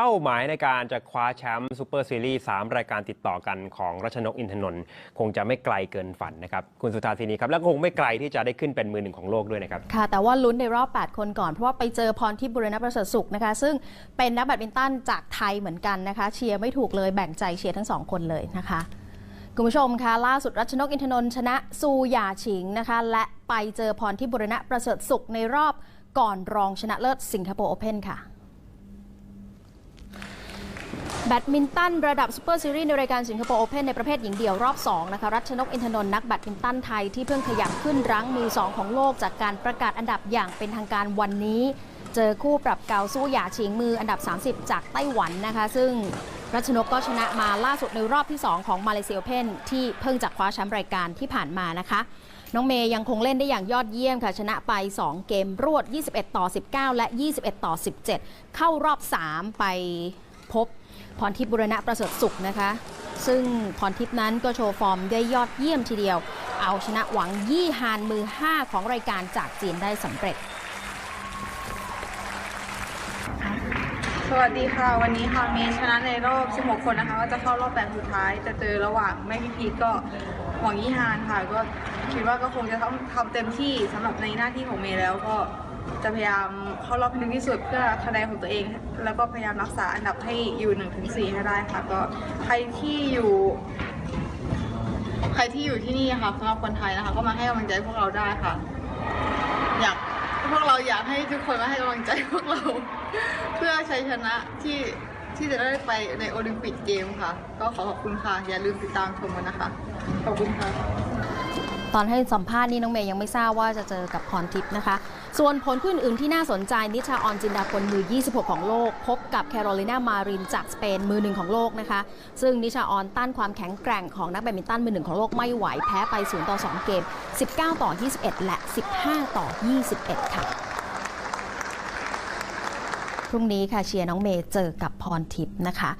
เป้าหมายในการจะคว้าแชมป์ซูเปอร์ซีรีส์3รายการติดต่อกันของรัชนกอินทนนท์คงจะไม่ไกลเกินฝันนะครับ คุณสุธาทีนีครับ และคงไม่ไกลที่จะได้ขึ้นเป็นมือหนึ่งของโลกด้วยนะครับ ค่ะ แต่ว่าลุ้นในรอบ 8 คนก่อน เพราะว่าไปเจอพรทิพย์บุรณประเสริฐสุขนะคะ ซึ่งเป็นนักแบดมินตันจากไทยเหมือนกันนะคะ เชียร์ไม่ถูกเลยแบ่งใจเชียร์ทั้งสองคนเลยนะคะคุณผู้ชมคะล่าสุดรัชนกอินทนนท์ชนะซูหยาฉิงนะคะ และไปเจอพรทิพย์บุรณประเสริฐสุขในรอบก่อนรองชนะเลิศสิงคโปร์โอเพ่นค่ะ แบดมินตันระดับซูเปอร์ซีรีส์ในรายการสิงคโปร์โอเพ่นในประเภทหญิงเดี่ยวรอบ 2 นะคะ รัชนกอินทนนท์นักแบดมินตันไทยที่เพิ่งขยับขึ้นรั้งมือ 2 ของโลกจากการประกาศอันดับอย่างเป็นทางการวันนี้ เจอคู่ปรับเก่าสู้หยาชิงมืออันดับ 30 จากไต้หวันนะคะ ซึ่งรัชนกก็ชนะมาล่าสุดในรอบที่ 2 ของมาเลเซียโอเพ่นที่เพิ่งจะคว้าแชมป์รายการที่ผ่านมานะคะน้องเมย์ยังคงเล่นได้อย่างยอดเยี่ยมค่ะ ชนะไป 2 เกมรวด 21 ต่อ 19 และ 21 ต่อ 17 เข้ารอบ 3 ไป พบพรทิพย์บุรณะประเสริฐสุขนะคะ ซึ่งพรทิพย์นั้นก็โชว์ฟอร์มได้ยอดเยี่ยมทีเดียว เอาชนะหวังยี่ฮานมือ 5 ของรายการจากจีนได้สำเร็จ สวัสดีค่ะ วันนี้ค่ะเมย์ชนะในรอบ 16 คนนะคะ ก็จะเข้ารอบแปดสุดท้าย จะเจอระหว่างแม่พี่พีก็หวังยี่ฮานค่ะ ก็คิดว่าก็คงจะต้องทำเต็มที่สำหรับในหน้าที่ของเมย์แล้วก็ จะพยายามเข้ารอบให้ถึงที่สุดเพื่อคะแนนของตัวเอง แล้วก็พยายามรักษาอันดับให้อยู่1ถึง4ให้ได้ค่ะ ก็ใครที่อยู่ ใครที่อยู่ที่นี่ค่ะสำหรับคนไทยนะคะ ก็มาให้กำลังใจพวกเราได้ค่ะ อยากพวกเราอยากให้ทุกคนมาให้กำลังใจพวกเรา เพื่อชัยชนะที่ที่จะได้ไปในโอลิมปิกเกมค่ะ ก็ขอขอบคุณค่ะ อย่าลืมติดตามชมกันนะคะ ขอบคุณค่ะ ตอนให้สัมภาษณ์นี่น้องเมย์ยังไม่ทราบว่าจะเจอกับพรทิพย์นะคะ ส่วนผลคู่อื่นที่น่าสนใจนิชาออนจินดาพลมือ 26 ของโลก พบกับแคโรไลนามารินจากสเปนมือหนึ่งของโลกนะคะ ซึ่งนิชาออนต้านความแข็งแกร่งของนักแบดมินตันมือหนึ่งของโลกไม่ไหวแพ้ไป 0 ต่อ 2 เกม 19 ต่อ 21 และ 15 ต่อ 21 ค่ะ พรุ่งนี้ค่ะเชียร์น้องเมย์เจอกับพรทิพย์นะคะ